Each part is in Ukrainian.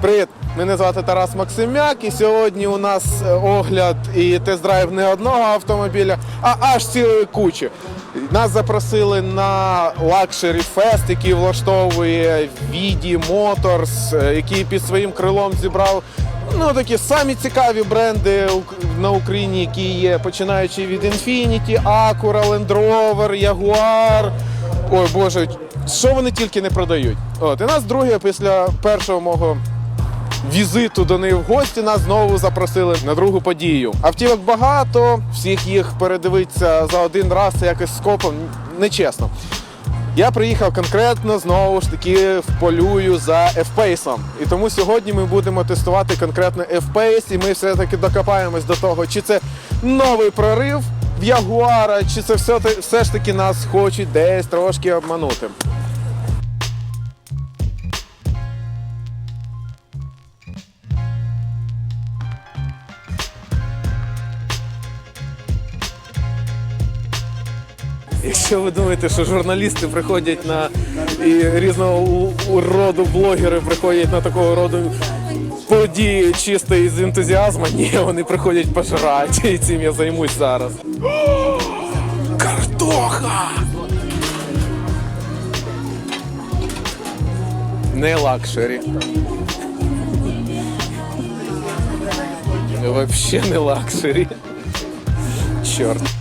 Привіт! Мене звати Тарас Максимяк, і сьогодні у нас е, огляд і тест-драйв не одного автомобіля, а аж цілої кучі. Нас запросили на Luxury Fest, який влаштовує VD Motors, е, який під своїм крилом зібрав ну, такі самі цікаві бренди на Україні, які є, починаючи від Infiniti, Acura, Land Rover, Jaguar. Ой Боже, що вони тільки не продають. От, і нас друге після першого мого візиту до них в гості нас знову запросили на другу подію. Автівок багато, всіх їх передивитися за один раз якось скопом нечесно. Я приїхав конкретно знову ж таки вполюю за F-Pace. І тому сьогодні ми будемо тестувати конкретно F-Pace, і ми все-таки докопаємось до того, чи це новий прорив в Ягуара, чи це все, все ж таки нас хочуть десь трошки обманути. Якщо ви думаєте, що журналісти приходять на і різного роду блогери приходять на такого роду події чисто із ентузіазму, ні, вони приходять пожрати, і цим я займусь зараз. Картоха! Не лакшері. Вообще не лакшері. Чорт.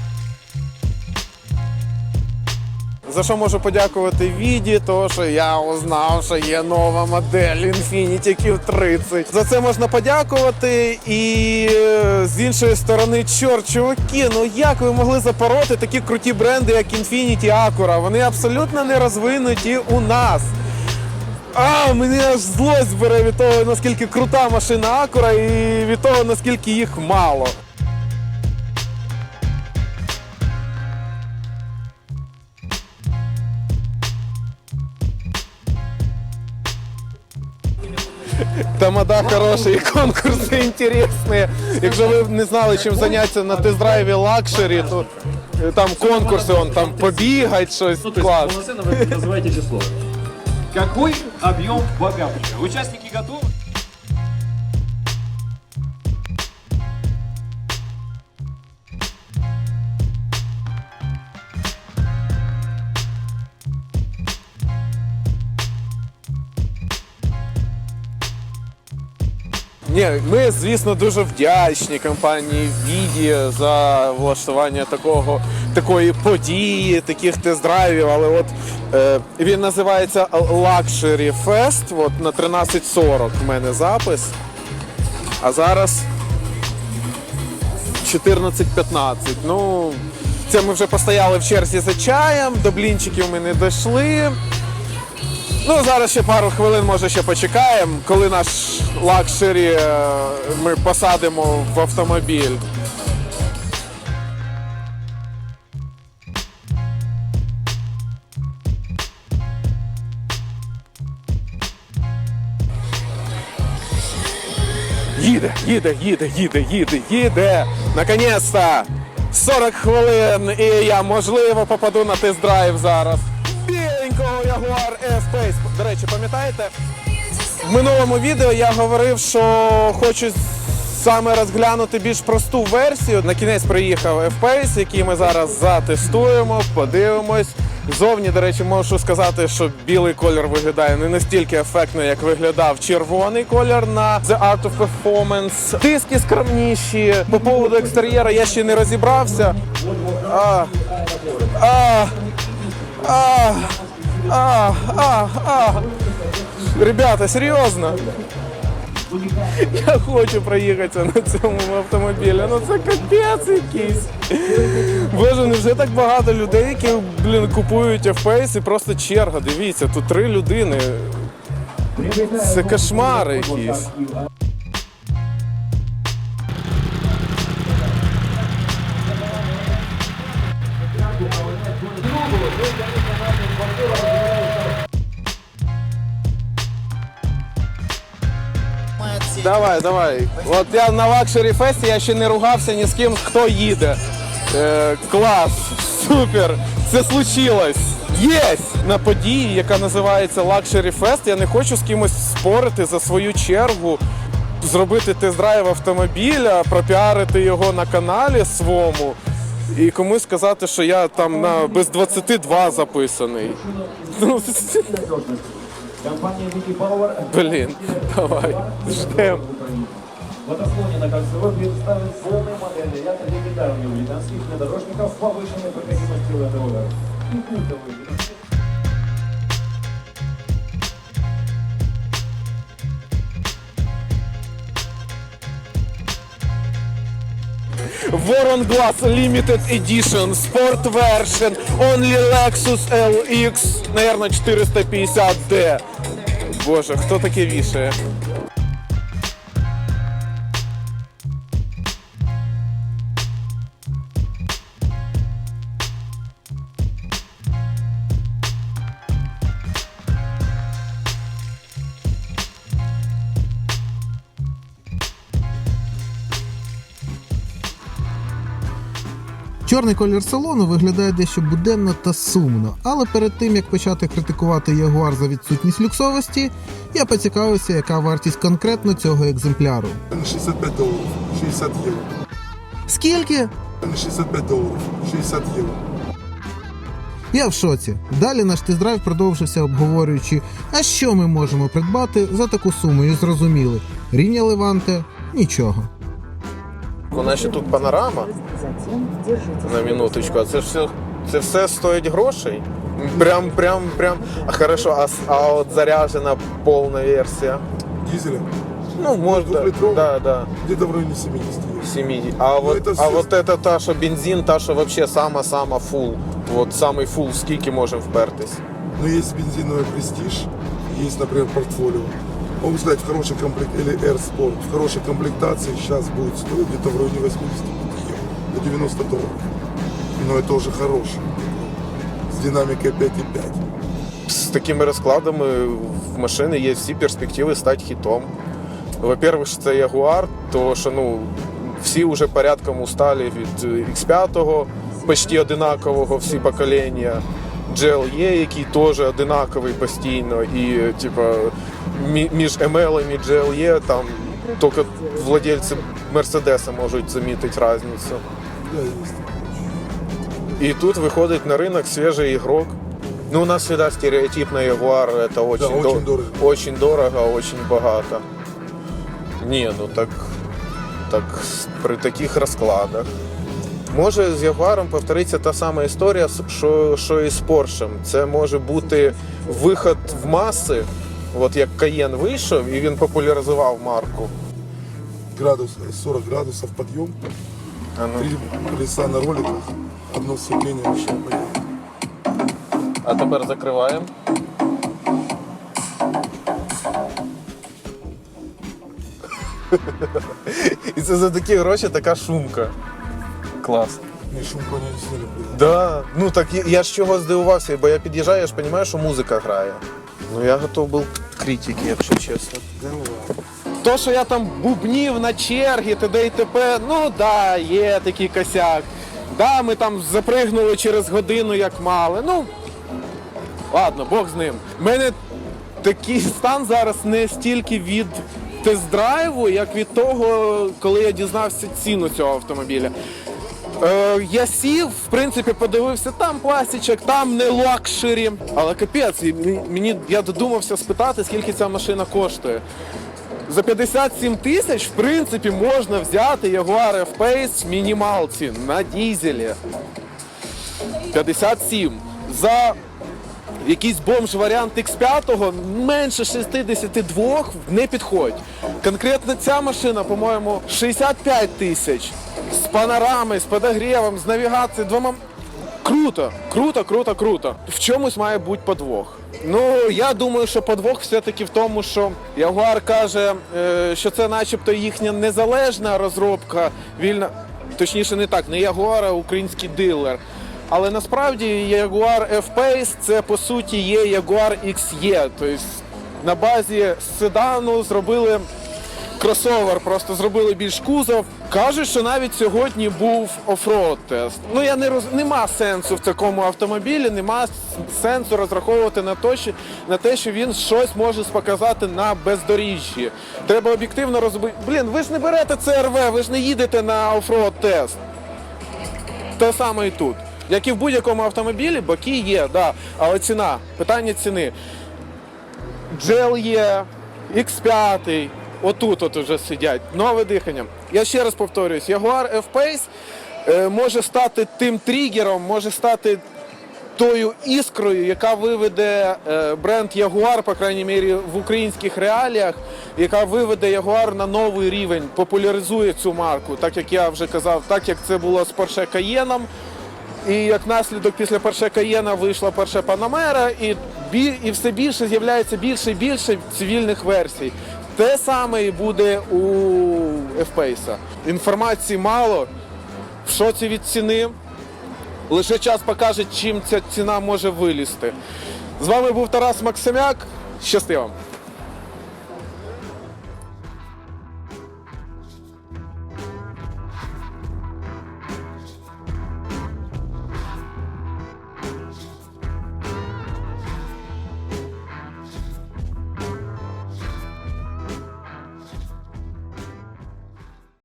За що можу подякувати Віді, тому що я узнав, що є нова модель Infiniti Q30. За це можна подякувати. І е, з іншої сторони, чорт, чуваки, ну як ви могли запороти такі круті бренди, як Infiniti Acura? Вони абсолютно не розвинуті у нас. А, мені аж злость бере від того, наскільки крута машина Acura і від того, наскільки їх мало. Тамада хороший, і конкурси інтересні. Якщо ви не знали, чим зайнятися на тест-драйві лакшері, то е, там конкурси, он там побігать щось. Ну, то есть Клас. полноценно вы называете число. Какой объем багажника? Участники готовы? Ні, ми, звісно, дуже вдячні компанії Віді за влаштування такого, такої події, таких тест-драйвів. Але от е, він називається Luxury Fest. От на 13.40 в мене запис. А зараз 14.15. Ну, це ми вже постояли в черзі за чаєм, до блінчиків ми не дійшли. Ну, зараз ще пару хвилин, може, ще почекаємо, коли наш лакшері е, ми посадимо в автомобіль. Їде, їде, їде, їде, їде, їде. Наконець-то! 40 хвилин і я можливо попаду на тест-драйв зараз. Jaguar F-Pace. До речі, пам'ятаєте? В минулому відео я говорив, що хочу саме розглянути більш просту версію. На кінець приїхав F-Pace, який ми зараз затестуємо, подивимось. Зовні, до речі, можу сказати, що білий колір виглядає не настільки ефектно, як виглядав червоний колір на The Art of Performance. Диски скромніші. По поводу екстер'єра я ще не розібрався. А, а, а, а, а, а. Ребята, серйозно. Я хочу проїхатися на цьому автомобілі. Ну це капець якийсь. Боже, невже так багато людей, які, блін, купують FPS і просто черга. Дивіться, тут три людини. Це кошмар якийсь. Давай, давай. От я на лакшері фесті я ще не ругався ні з ким, хто їде. Е, клас, супер, це случилось. єсть на події, яка називається Luxury Fest. Я не хочу з кимось спорити за свою чергу, зробити тест-драйв автомобіля, пропіарити його на каналі своєму. І комусь сказати, що я там на без 22 записаний. Ну, Компания Вики Power блін, давай, ждем. Водослоне на кольцевой представит полный модельный ряд легендарных британских внедорожников с повышенной проходимостью лендровер. И культовый велосипед Ворон Glass Limited Edition, Sport Version, Only Lexus LX, наверное, 450D. Боже, хто таке вішає? Чорний колір салону виглядає дещо буденно та сумно, але перед тим як почати критикувати Ягуар за відсутність люксовості, я поцікавився, яка вартість конкретно цього екземпляру. 65 долларов, 60 евро. Скільки? 65 долларов, 60 евро. Я в шоці. Далі наш тест-драйв продовжився, обговорюючи, а що ми можемо придбати за таку суму, і зрозуміли. Рівня Леванте нічого. У нас ще тут панорама Затем держите на минуточку, а це ж все, це все стоїть грошей. Прям, прям, прям. А хорошо, а, с- а от заряжена повна версія. Дизеля Ну, можна. Двухлитровая? Да, да. где-то в районе 70 евро. 70. А вот, это а все- вот это та, що бензин, та, що вообще сама-сама фул. Вот самий фул, скільки можемо впертись. Но есть бензиновый престиж, есть, например, портфолио. Могу сказать, в хорошей комплект или Air Sport, в хорошей комплектации сейчас будет стоить где-то в районе 85 евро, до 90 долларов. Но это уже хороший. С динамикой 5,5. З такими розкладами в машини є всі перспективи стати хітом. Во-первых, це Ягуар, то що ну, всі вже порядком устали від е, X5, почти одинакового всі покоління. GLE, який теж одинаковий постійно, і типа, між ML і GLE там тільки владельці Мерседеса можуть замітити різницю. Да, есть. И тут выходит на рынок свежий игрок. Ну, у нас всегда стереотипно Ягуар это очень, очень дор- дорого. очень дорого, очень богато. Не, ну так, так с- при таких розкладах. Може з Ягуаром повториться та сама історія, с- що, що і з Поршем. Це може бути виход в маси, от як Каєн вийшов і він популяризував марку. Градус, 40 градусов подъем, А, ну. три колеса на роликах, одно сцепление вообще а тепер закриваємо. І це за такі гроші така шумка. Клас. Мне шумку не сняли. Да, ну так я, я ж чого здивувався, бо я під'їжджаю, я ж розумію, що музика грає. Ну я готов був к критиці, якщо чесно. То, що я там бубнів на черги, т.д. і т.п., ну да, є такий косяк. Да, ми там запригнули через годину, як мали. Ну, ладно, Бог з ним. У мене такий стан зараз не стільки від тест-драйву, як від того, коли я дізнався ціну цього автомобіля. Е, я сів, в принципі, подивився, там пластичок, там не лакшері. Але капець, мені- я додумався спитати, скільки ця машина коштує. За 57 тисяч, в принципі, можна взяти Jaguar F-Pace мінімалці на дізелі. 57. За якийсь бомж варіант X5 менше 62 не підходь. Конкретно ця машина, по-моєму, 65 тисяч. З панорами, з подогрівом, з навігацією, двома. Круто, круто, круто, круто. В чомусь має бути подвох. Ну, я думаю, що подвох все-таки в тому, що Ягуар каже, е, що це начебто їхня незалежна розробка, вільна. Точніше, не так, не Ягуар, а український дилер. Але насправді Ягуар F-Pace це по суті є Ягуар XE. Тобто на базі седану зробили кросовер, просто зробили більш кузов. Кажуть, що навіть сьогодні був офроуд тест. Ну я не роз... нема сенсу в такому автомобілі, нема сенсу розраховувати на те, що на те, що він щось може показати на бездоріжжі. Треба об'єктивно розбити. Блін, ви ж не берете ЦРВ, ви ж не їдете на офроуд тест. Те саме і тут. Як і в будь-якому автомобілі, боки є, да. але ціна, питання ціни. Джел є, X5, отут от уже сидять, нове дихання. Я ще раз повторююсь, Jaguar F-Pace е, може стати тим тригером, може стати тою іскрою, яка виведе е, бренд Jaguar, по крайній мірі, в українських реаліях, яка виведе Jaguar на новий рівень, популяризує цю марку, так як я вже казав, так як це було з Porsche Cayenne, і як наслідок після Porsche Cayenne вийшла Porsche Panamera, і, і все більше з'являється більше і більше цивільних версій. Те саме і буде у F-Pace. Інформації мало, в шоці від ціни. Лише час покаже, чим ця ціна може вилізти. З вами був Тарас Максимяк. Щасти вам!